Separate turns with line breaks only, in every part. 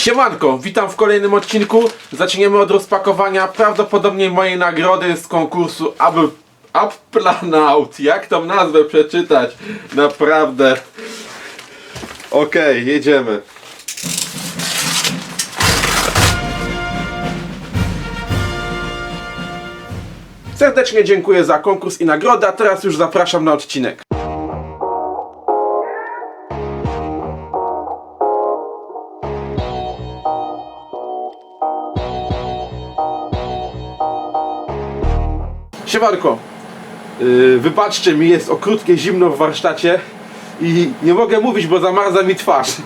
Siemanko, witam w kolejnym odcinku. Zaczniemy od rozpakowania prawdopodobnie mojej nagrody z konkursu Apple, Applanaut. Jak tą nazwę przeczytać? Naprawdę. Okej, jedziemy. Serdecznie dziękuję za konkurs i nagrodę, a teraz już zapraszam na odcinek. Siemanko, yy, wybaczcie mi, jest okrutnie zimno w warsztacie i nie mogę mówić, bo zamarza mi twarz.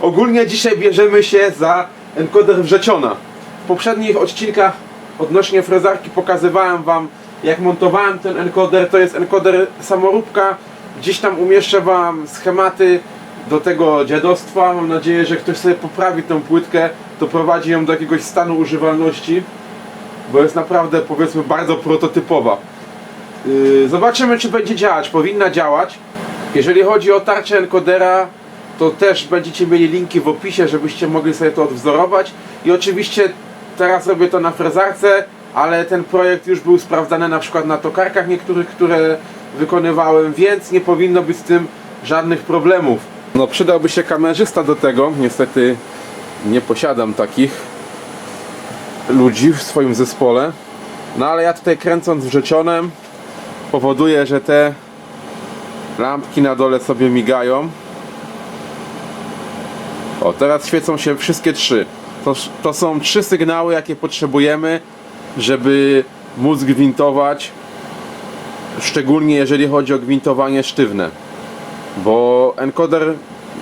Ogólnie dzisiaj bierzemy się za encoder wrzeciona. W poprzednich odcinkach odnośnie frezarki pokazywałem wam jak montowałem ten encoder. To jest encoder samoróbka. Gdzieś tam umieszczę wam schematy do tego dziadostwa. Mam nadzieję, że ktoś sobie poprawi tą płytkę, doprowadzi ją do jakiegoś stanu używalności bo jest naprawdę powiedzmy bardzo prototypowa. Yy, zobaczymy czy będzie działać, powinna działać. Jeżeli chodzi o tarczę encodera, to też będziecie mieli linki w opisie, żebyście mogli sobie to odwzorować. I oczywiście teraz robię to na frezarce, ale ten projekt już był sprawdzany na przykład na tokarkach niektórych, które wykonywałem, więc nie powinno być z tym żadnych problemów. No przydałby się kamerzysta do tego, niestety nie posiadam takich ludzi w swoim zespole. No ale ja tutaj kręcąc wrzecionem powoduje, że te lampki na dole sobie migają. O, teraz świecą się wszystkie trzy. To, to są trzy sygnały, jakie potrzebujemy, żeby móc gwintować, szczególnie jeżeli chodzi o gwintowanie sztywne. Bo encoder,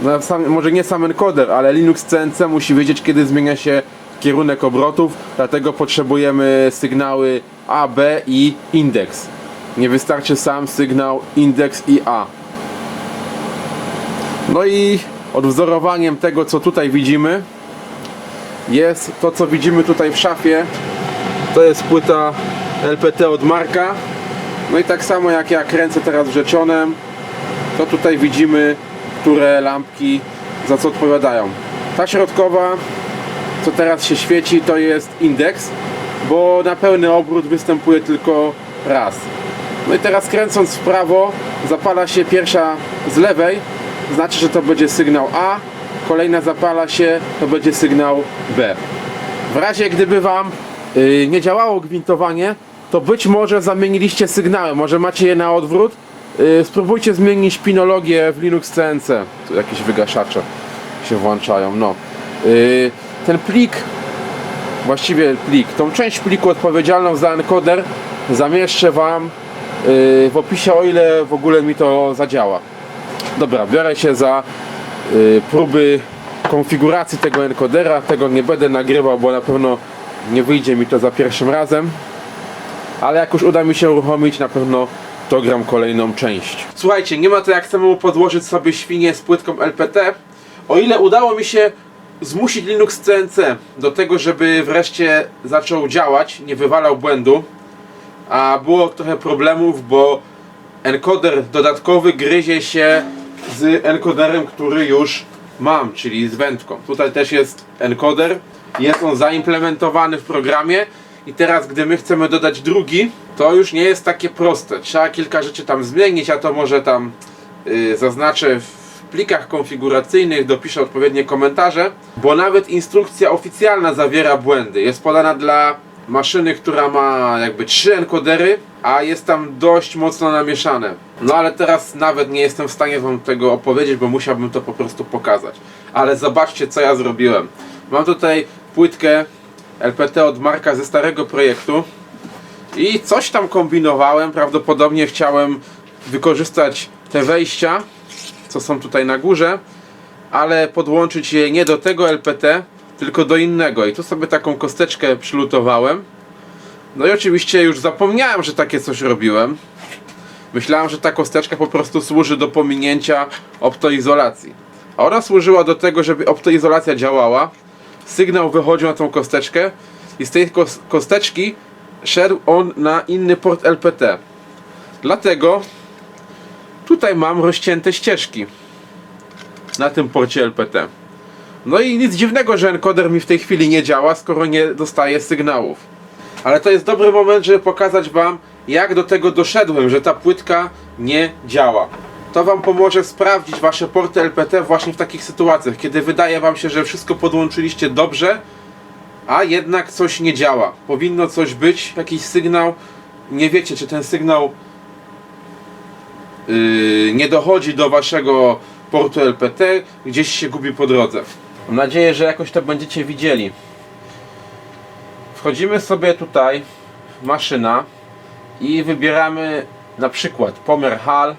no sam, może nie sam encoder, ale Linux CNC musi wiedzieć, kiedy zmienia się kierunek obrotów, dlatego potrzebujemy sygnały A, B i indeks. Nie wystarczy sam sygnał indeks i A. No i odwzorowaniem tego, co tutaj widzimy, jest to, co widzimy tutaj w szafie. To jest płyta LPT od Marka. No i tak samo jak ja kręcę teraz wrzecionem, to tutaj widzimy, które lampki za co odpowiadają. Ta środkowa co teraz się świeci to jest indeks, bo na pełny obrót występuje tylko raz. No i teraz kręcąc w prawo zapala się pierwsza z lewej, znaczy, że to będzie sygnał A, kolejna zapala się, to będzie sygnał B. W razie gdyby Wam yy, nie działało gwintowanie, to być może zamieniliście sygnały, może macie je na odwrót. Yy, spróbujcie zmienić pinologię w Linux CNC. Tu jakieś wygaszacze się włączają, no. Yy, ten plik, właściwie plik, tą część pliku odpowiedzialną za encoder zamieszczę Wam yy, w opisie, o ile w ogóle mi to zadziała. Dobra, biorę się za yy, próby konfiguracji tego encodera. Tego nie będę nagrywał, bo na pewno nie wyjdzie mi to za pierwszym razem. Ale jak już uda mi się uruchomić, na pewno to gram kolejną część. Słuchajcie, nie ma to jak samemu podłożyć sobie świnię z płytką LPT. O ile udało mi się zmusić Linux CNC do tego, żeby wreszcie zaczął działać, nie wywalał błędu, a było trochę problemów, bo encoder dodatkowy gryzie się z encoderem, który już mam, czyli z wędką. Tutaj też jest encoder, jest on zaimplementowany w programie i teraz gdy my chcemy dodać drugi, to już nie jest takie proste. Trzeba kilka rzeczy tam zmienić, a to może tam yy, zaznaczę w plikach konfiguracyjnych dopiszę odpowiednie komentarze, bo nawet instrukcja oficjalna zawiera błędy. Jest podana dla maszyny, która ma jakby trzy encodery, a jest tam dość mocno namieszane. No ale teraz nawet nie jestem w stanie Wam tego opowiedzieć, bo musiałbym to po prostu pokazać. Ale zobaczcie co ja zrobiłem. Mam tutaj płytkę LPT od Marka ze starego projektu i coś tam kombinowałem. Prawdopodobnie chciałem wykorzystać te wejścia co są tutaj na górze, ale podłączyć je nie do tego LPT, tylko do innego. I tu sobie taką kosteczkę przylutowałem. No i oczywiście już zapomniałem, że takie coś robiłem. Myślałem, że ta kosteczka po prostu służy do pominięcia optoizolacji. A ona służyła do tego, żeby optoizolacja działała. Sygnał wychodził na tą kosteczkę i z tej kosteczki szedł on na inny port LPT. Dlatego Tutaj mam rozcięte ścieżki na tym porcie LPT. No i nic dziwnego, że encoder mi w tej chwili nie działa, skoro nie dostaje sygnałów. Ale to jest dobry moment, żeby pokazać Wam, jak do tego doszedłem, że ta płytka nie działa. To Wam pomoże sprawdzić Wasze porty LPT właśnie w takich sytuacjach, kiedy wydaje Wam się, że wszystko podłączyliście dobrze, a jednak coś nie działa. Powinno coś być, jakiś sygnał. Nie wiecie, czy ten sygnał nie dochodzi do Waszego portu LPT, gdzieś się gubi po drodze. Mam nadzieję, że jakoś to będziecie widzieli. Wchodzimy sobie tutaj w maszyna i wybieramy na przykład pomiar HAL,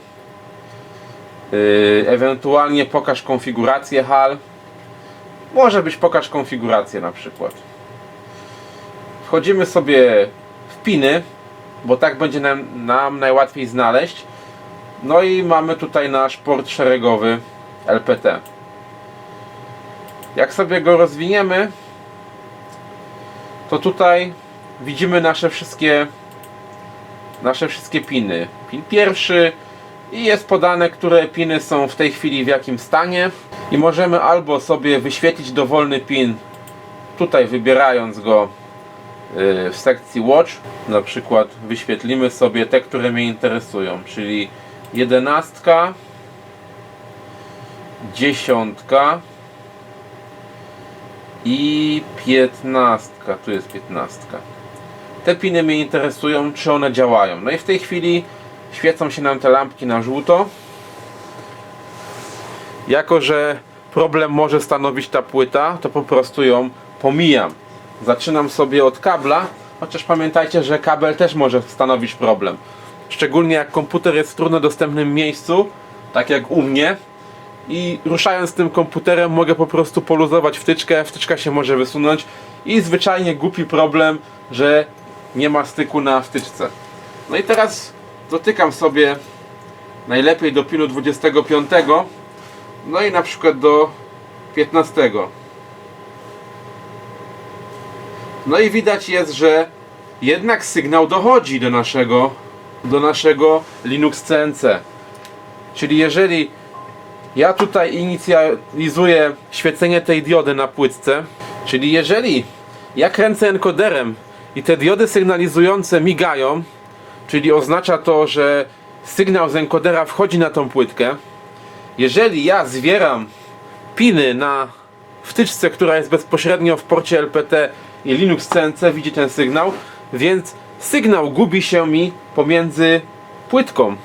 yy, ewentualnie pokaż konfigurację HAL. Może być pokaż konfigurację na przykład. Wchodzimy sobie w piny, bo tak będzie nam, nam najłatwiej znaleźć. No i mamy tutaj nasz port szeregowy LPT. Jak sobie go rozwiniemy, to tutaj widzimy nasze wszystkie nasze wszystkie piny. Pin pierwszy i jest podane, które piny są w tej chwili w jakim stanie i możemy albo sobie wyświetlić dowolny pin tutaj wybierając go y, w sekcji Watch na przykład wyświetlimy sobie te, które mnie interesują, czyli jedenastka dziesiątka i piętnastka. Tu jest piętnastka. Te piny mnie interesują, czy one działają. No i w tej chwili świecą się nam te lampki na żółto. Jako, że problem może stanowić ta płyta, to po prostu ją pomijam. Zaczynam sobie od kabla, chociaż pamiętajcie, że kabel też może stanowić problem. Szczególnie jak komputer jest w trudno dostępnym miejscu, tak jak u mnie, i ruszając tym komputerem mogę po prostu poluzować wtyczkę, wtyczka się może wysunąć i zwyczajnie głupi problem, że nie ma styku na wtyczce. No i teraz dotykam sobie najlepiej do pinu 25, no i na przykład do 15. No i widać jest, że jednak sygnał dochodzi do naszego do naszego Linux CNC. Czyli jeżeli ja tutaj inicjalizuję świecenie tej diody na płytce, czyli jeżeli ja kręcę encoderem i te diody sygnalizujące migają, czyli oznacza to, że sygnał z encodera wchodzi na tą płytkę, jeżeli ja zwieram piny na wtyczce, która jest bezpośrednio w porcie LPT i Linux CNC widzi ten sygnał, więc sygnał gubi się mi pomiędzy płytką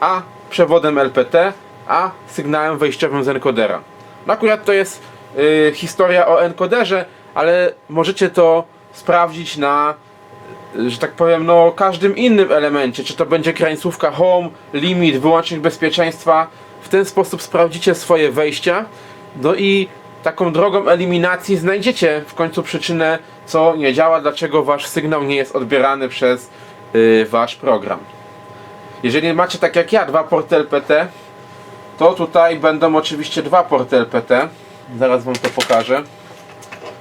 a przewodem LPT, a sygnałem wejściowym z encodera. No akurat to jest y, historia o encoderze, ale możecie to sprawdzić na, że tak powiem, no każdym innym elemencie, czy to będzie krańcówka home, limit, wyłącznik bezpieczeństwa. W ten sposób sprawdzicie swoje wejścia, no i taką drogą eliminacji znajdziecie w końcu przyczynę, co nie działa, dlaczego wasz sygnał nie jest odbierany przez y, wasz program. Jeżeli macie tak jak ja dwa porty LPT, to tutaj będą oczywiście dwa porty LPT. Zaraz wam to pokażę.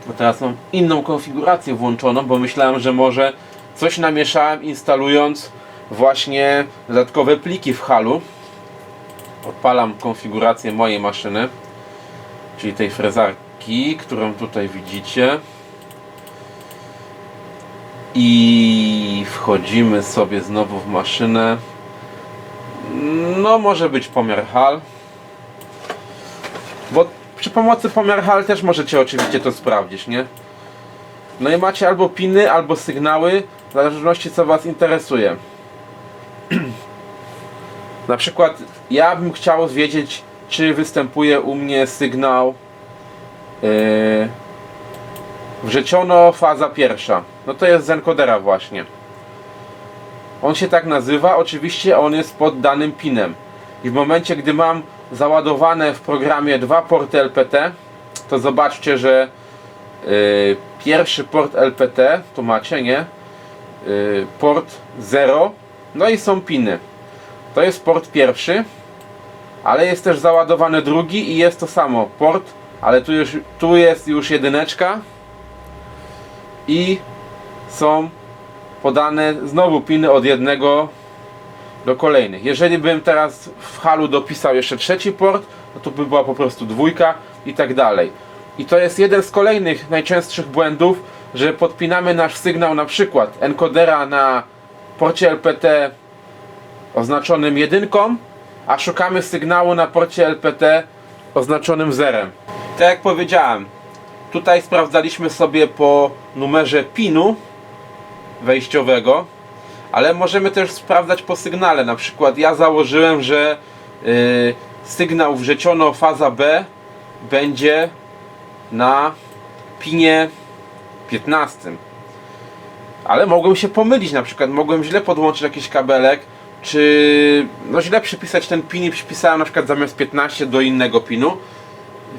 Bo teraz mam inną konfigurację włączoną, bo myślałem, że może coś namieszałem instalując właśnie dodatkowe pliki w halu. Odpalam konfigurację mojej maszyny, czyli tej frezarki, którą tutaj widzicie. I wchodzimy sobie znowu w maszynę. No, może być pomiar hal. Bo przy pomocy pomiar hal też możecie oczywiście to sprawdzić, nie? No i macie albo piny, albo sygnały, w zależności co Was interesuje. Na przykład ja bym chciał wiedzieć, czy występuje u mnie sygnał yy, wrzeciono faza pierwsza. No to jest z encodera właśnie. On się tak nazywa, oczywiście on jest pod danym pinem. I w momencie, gdy mam załadowane w programie dwa porty LPT, to zobaczcie, że yy, pierwszy port LPT, tu macie, nie? Yy, port 0, no i są piny. To jest port pierwszy, ale jest też załadowany drugi i jest to samo port, ale tu, już, tu jest już jedyneczka i są podane znowu piny od jednego do kolejnych. Jeżeli bym teraz w halu dopisał jeszcze trzeci port, no to by była po prostu dwójka i tak dalej. I to jest jeden z kolejnych najczęstszych błędów, że podpinamy nasz sygnał na przykład encodera na porcie LPT oznaczonym jedynką, a szukamy sygnału na porcie LPT oznaczonym zerem. Tak jak powiedziałem, tutaj sprawdzaliśmy sobie po numerze pinu wejściowego, ale możemy też sprawdzać po sygnale. Na przykład ja założyłem, że y, sygnał wrzeciono faza B będzie na pinie 15. Ale mogłem się pomylić, na przykład mogłem źle podłączyć jakiś kabelek, czy no źle przypisać ten pin i przypisałem na przykład zamiast 15 do innego pinu.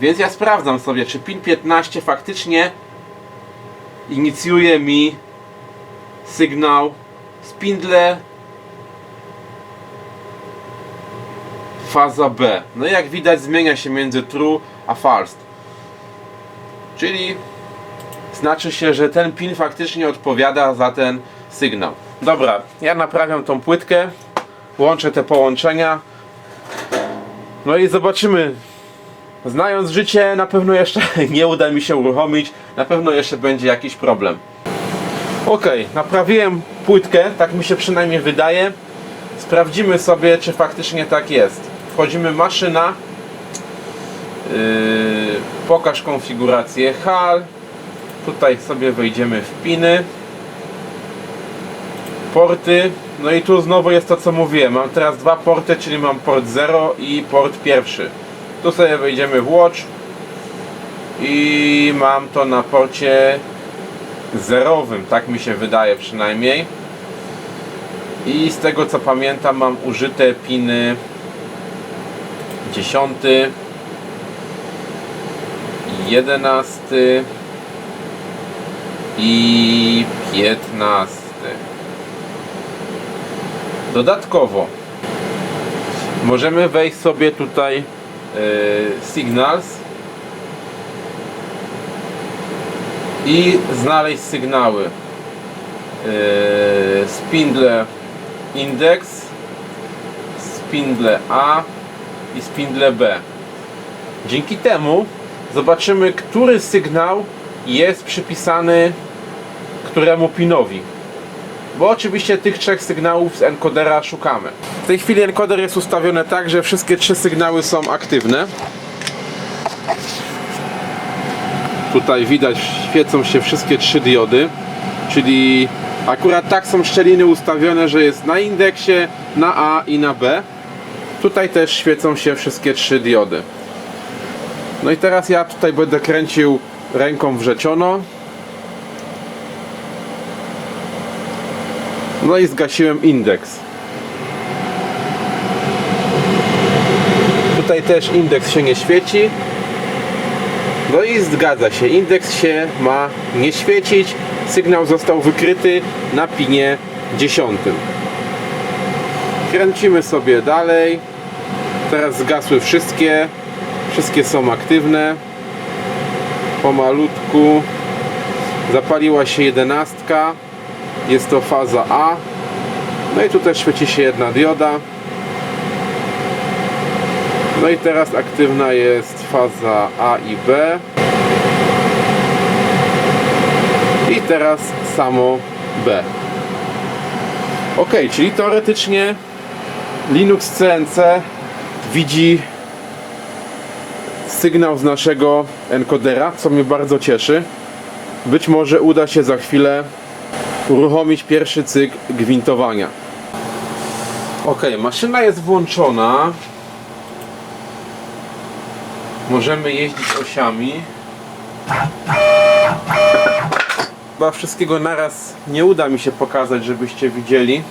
Więc ja sprawdzam sobie, czy pin 15 faktycznie inicjuje mi sygnał spindle faza B. No i jak widać zmienia się między true a false. Czyli znaczy się, że ten pin faktycznie odpowiada za ten sygnał. Dobra, ja naprawiam tą płytkę, łączę te połączenia. No i zobaczymy. Znając życie, na pewno jeszcze nie uda mi się uruchomić, na pewno jeszcze będzie jakiś problem. Ok, naprawiłem płytkę, tak mi się przynajmniej wydaje. Sprawdzimy sobie, czy faktycznie tak jest. Wchodzimy maszyna. Yy, pokaż konfigurację HAL. Tutaj sobie wejdziemy w piny. Porty. No i tu znowu jest to co mówiłem. Mam teraz dwa porty, czyli mam port 0 i port pierwszy. Tu sobie wejdziemy w Watch. I mam to na porcie zerowym, tak mi się wydaje przynajmniej. I z tego co pamiętam mam użyte piny 10 11 i 15 dodatkowo możemy wejść sobie tutaj yy, signals i znaleźć sygnały. Yy, spindle index spindle A i spindle B. Dzięki temu zobaczymy który sygnał jest przypisany któremu pinowi bo oczywiście tych trzech sygnałów z encodera szukamy w tej chwili encoder jest ustawiony tak, że wszystkie trzy sygnały są aktywne Tutaj widać, świecą się wszystkie trzy diody, czyli akurat tak są szczeliny ustawione, że jest na indeksie, na A i na B. Tutaj też świecą się wszystkie trzy diody. No i teraz ja tutaj będę kręcił ręką wrzeciono. No i zgasiłem indeks. Tutaj też indeks się nie świeci. No i zgadza się, indeks się ma nie świecić. Sygnał został wykryty na pinie 10. Kręcimy sobie dalej. Teraz zgasły wszystkie. Wszystkie są aktywne. Pomalutku. Zapaliła się jedenastka. Jest to faza A. No i tu też świeci się jedna dioda. No i teraz aktywna jest faza A i B. I teraz samo B. Ok, czyli teoretycznie Linux CNC widzi sygnał z naszego encodera, co mnie bardzo cieszy. Być może uda się za chwilę uruchomić pierwszy cykl gwintowania. Ok, maszyna jest włączona. Możemy jeździć osiami. Chyba wszystkiego naraz nie uda mi się pokazać, żebyście widzieli.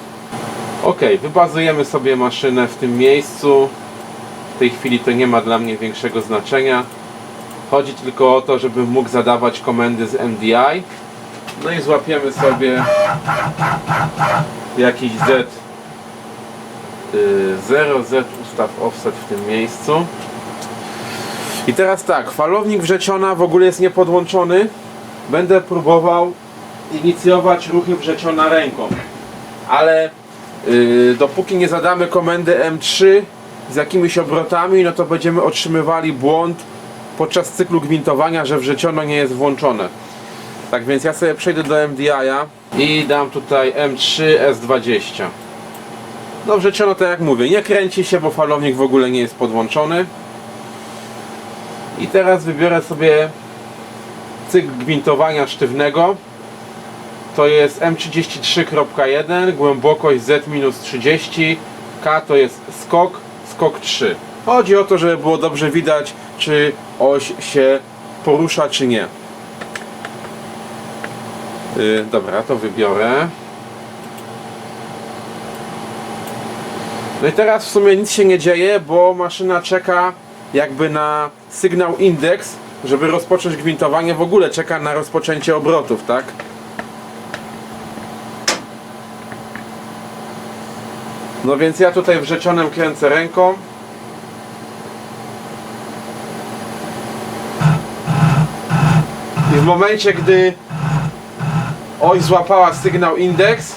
Ok, wybazujemy sobie maszynę w tym miejscu. W tej chwili to nie ma dla mnie większego znaczenia. Chodzi tylko o to, żebym mógł zadawać komendy z MDI. No i złapiemy sobie jakiś Z 0Z ustaw offset w tym miejscu. I teraz tak, falownik wrzeciona w ogóle jest niepodłączony. Będę próbował inicjować ruchy wrzeciona ręką. Ale yy, dopóki nie zadamy komendy M3 z jakimiś obrotami, no to będziemy otrzymywali błąd podczas cyklu gwintowania, że wrzeciono nie jest włączone. Tak więc ja sobie przejdę do MDI-a i dam tutaj M3 S20. No wrzeciono tak jak mówię, nie kręci się, bo falownik w ogóle nie jest podłączony. I teraz wybiorę sobie cykl gwintowania sztywnego. To jest M33.1, głębokość Z-30, K to jest skok, skok 3. Chodzi o to, żeby było dobrze widać, czy oś się porusza, czy nie. Yy, dobra, to wybiorę. No i teraz w sumie nic się nie dzieje, bo maszyna czeka jakby na sygnał indeks, żeby rozpocząć gwintowanie. W ogóle czeka na rozpoczęcie obrotów, tak? No więc ja tutaj wrzecionem kręcę ręką. I w momencie, gdy oś złapała sygnał indeks,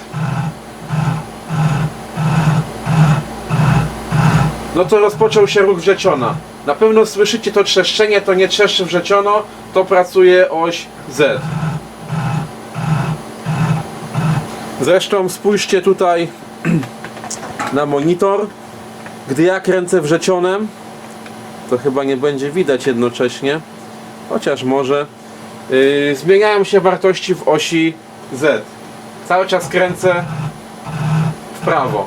no to rozpoczął się ruch wrzeciona. Na pewno słyszycie to trzeszczenie, to nie trzeszczy wrzeciono, to pracuje oś Z. Zresztą spójrzcie tutaj na monitor. Gdy ja kręcę wrzecionem, to chyba nie będzie widać jednocześnie, chociaż może. Yy, zmieniają się wartości w osi Z. Cały czas kręcę w prawo.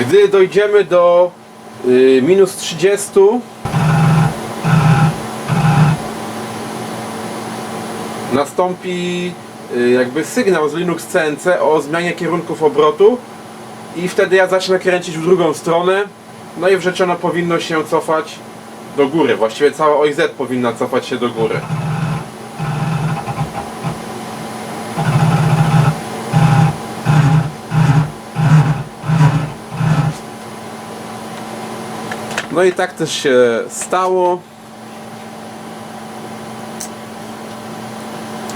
Gdy dojdziemy do yy, minus 30, nastąpi y, jakby sygnał z Linux CNC o zmianie kierunków obrotu i wtedy ja zacznę kręcić w drugą stronę no i wrzeczono powinno się cofać do góry, właściwie cała OIZ powinna cofać się do góry. No i tak też się stało.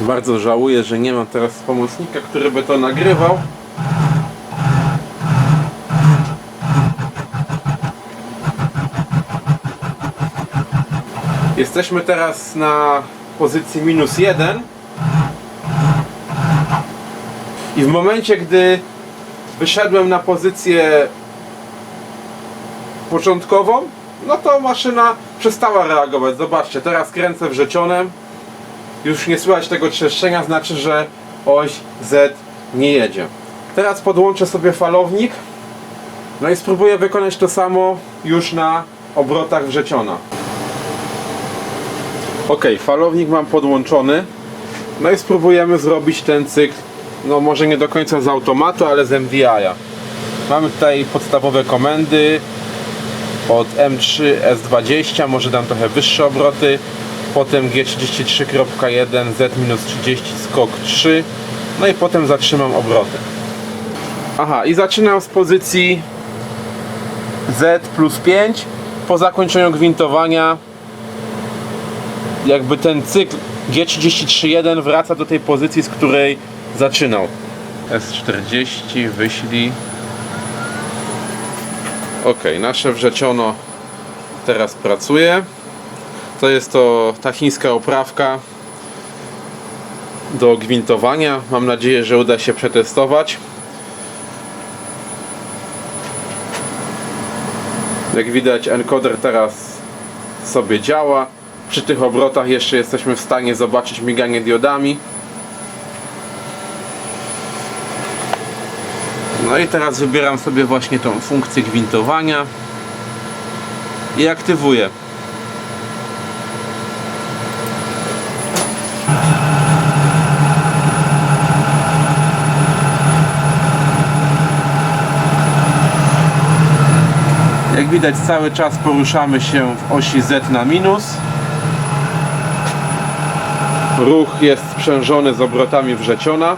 Bardzo żałuję, że nie mam teraz pomocnika, który by to nagrywał. Jesteśmy teraz na pozycji minus jeden. I w momencie, gdy wyszedłem na pozycję początkową, no to maszyna przestała reagować. Zobaczcie, teraz kręcę wrzecionem już nie słychać tego trzeszczenia, znaczy, że oś Z nie jedzie. Teraz podłączę sobie falownik, no i spróbuję wykonać to samo już na obrotach wrzeciona. Ok, falownik mam podłączony, no i spróbujemy zrobić ten cykl, no może nie do końca z automatu, ale z MDI-a. Mamy tutaj podstawowe komendy od M3 S20, może dam trochę wyższe obroty, potem G33.1 Z-30 skok 3 no i potem zatrzymam obroty. Aha i zaczynam z pozycji Z plus 5 po zakończeniu gwintowania jakby ten cykl G33.1 wraca do tej pozycji z której zaczynał S40 wyślij ok, nasze wrzeciono teraz pracuje to jest to ta chińska oprawka do gwintowania. Mam nadzieję, że uda się przetestować. Jak widać encoder teraz sobie działa. Przy tych obrotach jeszcze jesteśmy w stanie zobaczyć miganie diodami. No i teraz wybieram sobie właśnie tą funkcję gwintowania i aktywuję. Jak widać cały czas poruszamy się w osi Z na minus. Ruch jest sprzężony z obrotami wrzeciona.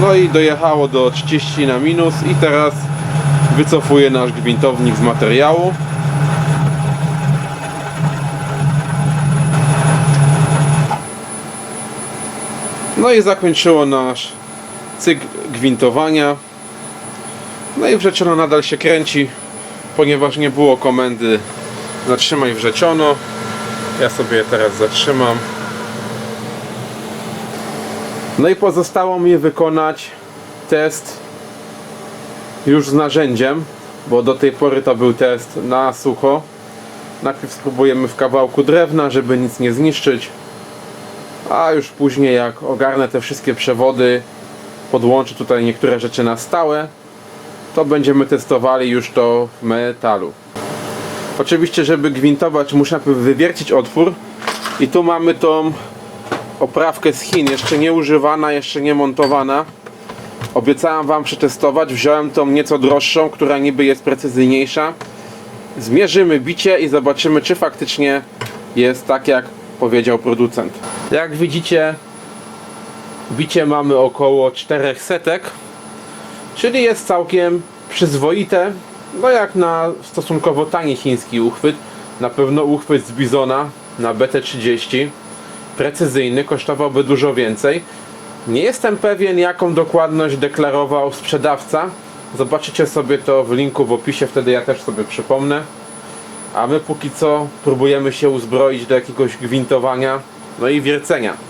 No i dojechało do 30 na minus i teraz wycofuje nasz gwintownik z materiału. No i zakończyło nasz cykl gwintowania. No i wrzeciono nadal się kręci, ponieważ nie było komendy zatrzymaj wrzeciono. Ja sobie teraz zatrzymam. No i pozostało mi wykonać test już z narzędziem, bo do tej pory to był test na sucho. Najpierw spróbujemy w kawałku drewna, żeby nic nie zniszczyć. A już później jak ogarnę te wszystkie przewody, podłączę tutaj niektóre rzeczy na stałe, to będziemy testowali już to w metalu. Oczywiście, żeby gwintować, muszę najpierw wywiercić otwór i tu mamy tą oprawkę z Chin, jeszcze nie używana, jeszcze nie montowana. Obiecałem Wam przetestować, wziąłem tą nieco droższą, która niby jest precyzyjniejsza. Zmierzymy bicie i zobaczymy, czy faktycznie jest tak, jak powiedział producent. Jak widzicie, bicie mamy około 4 setek, czyli jest całkiem przyzwoite. No jak na stosunkowo tani chiński uchwyt, na pewno uchwyt z Bizona na BT30 precyzyjny kosztowałby dużo więcej. Nie jestem pewien jaką dokładność deklarował sprzedawca. Zobaczycie sobie to w linku w opisie, wtedy ja też sobie przypomnę. A my póki co próbujemy się uzbroić do jakiegoś gwintowania, no i wiercenia.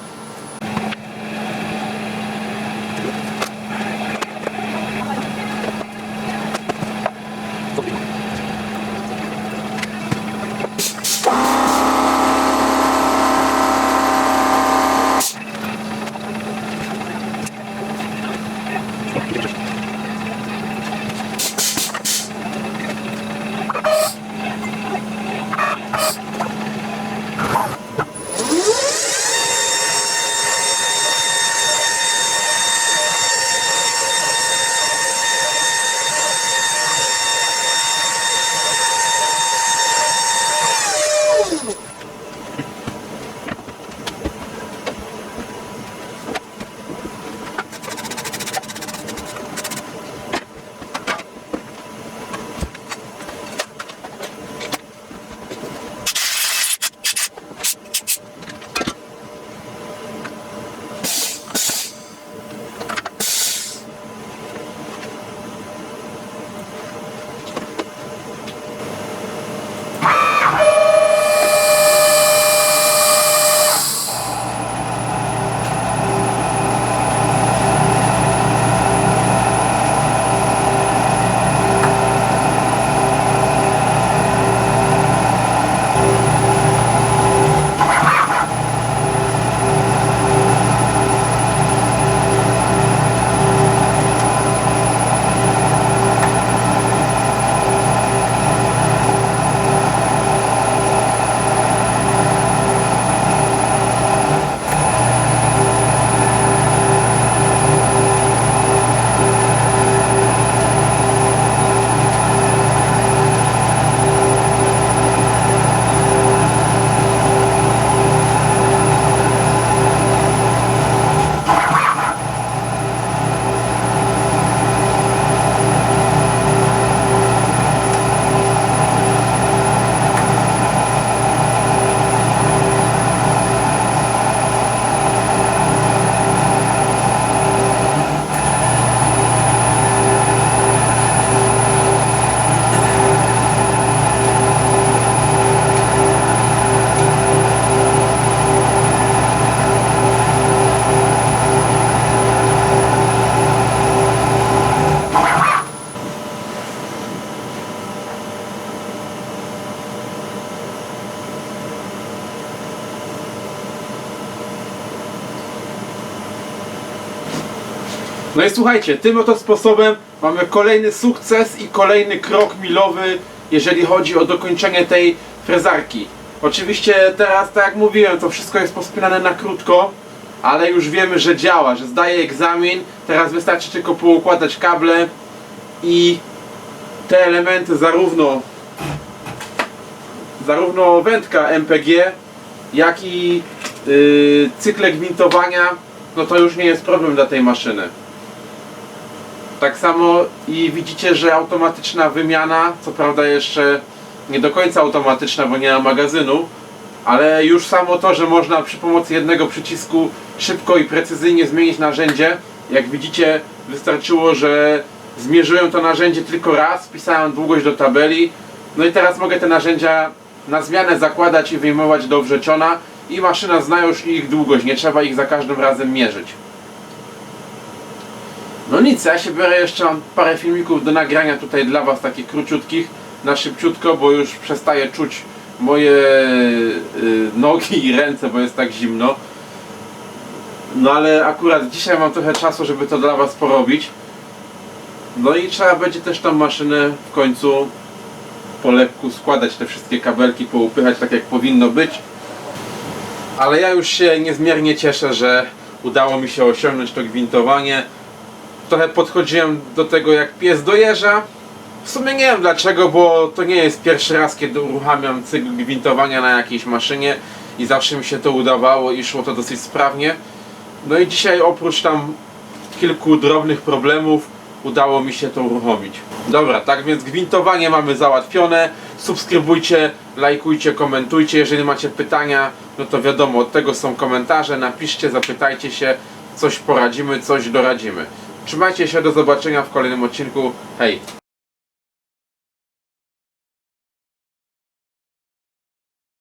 No i słuchajcie, tym oto sposobem mamy kolejny sukces i kolejny krok milowy, jeżeli chodzi o dokończenie tej frezarki. Oczywiście teraz, tak jak mówiłem, to wszystko jest pospinane na krótko, ale już wiemy, że działa, że zdaje egzamin. Teraz wystarczy tylko poukładać kable i te elementy zarówno zarówno wędka MPG, jak i yy, cykle gwintowania, no to już nie jest problem dla tej maszyny. Tak samo i widzicie, że automatyczna wymiana, co prawda jeszcze nie do końca automatyczna, bo nie ma magazynu, ale już samo to, że można przy pomocy jednego przycisku szybko i precyzyjnie zmienić narzędzie, jak widzicie wystarczyło, że zmierzyłem to narzędzie tylko raz, wpisałem długość do tabeli, no i teraz mogę te narzędzia na zmianę zakładać i wyjmować do wrzeciona i maszyna zna już ich długość, nie trzeba ich za każdym razem mierzyć. No nic, ja się biorę jeszcze mam parę filmików do nagrania tutaj dla Was, takich króciutkich, na szybciutko, bo już przestaję czuć moje y, nogi i ręce, bo jest tak zimno. No ale akurat dzisiaj mam trochę czasu, żeby to dla Was porobić. No i trzeba będzie też tą maszynę w końcu po lekku składać te wszystkie kabelki, poupychać tak jak powinno być. Ale ja już się niezmiernie cieszę, że udało mi się osiągnąć to gwintowanie. Trochę podchodziłem do tego jak pies dojeżdża. W sumie nie wiem dlaczego, bo to nie jest pierwszy raz, kiedy uruchamiam cykl gwintowania na jakiejś maszynie i zawsze mi się to udawało i szło to dosyć sprawnie. No i dzisiaj oprócz tam kilku drobnych problemów udało mi się to uruchomić. Dobra, tak więc gwintowanie mamy załatwione. Subskrybujcie, lajkujcie, komentujcie. Jeżeli macie pytania, no to wiadomo, od tego są komentarze. Napiszcie, zapytajcie się, coś poradzimy, coś doradzimy. Trzymajcie się, do zobaczenia w kolejnym odcinku. Hej!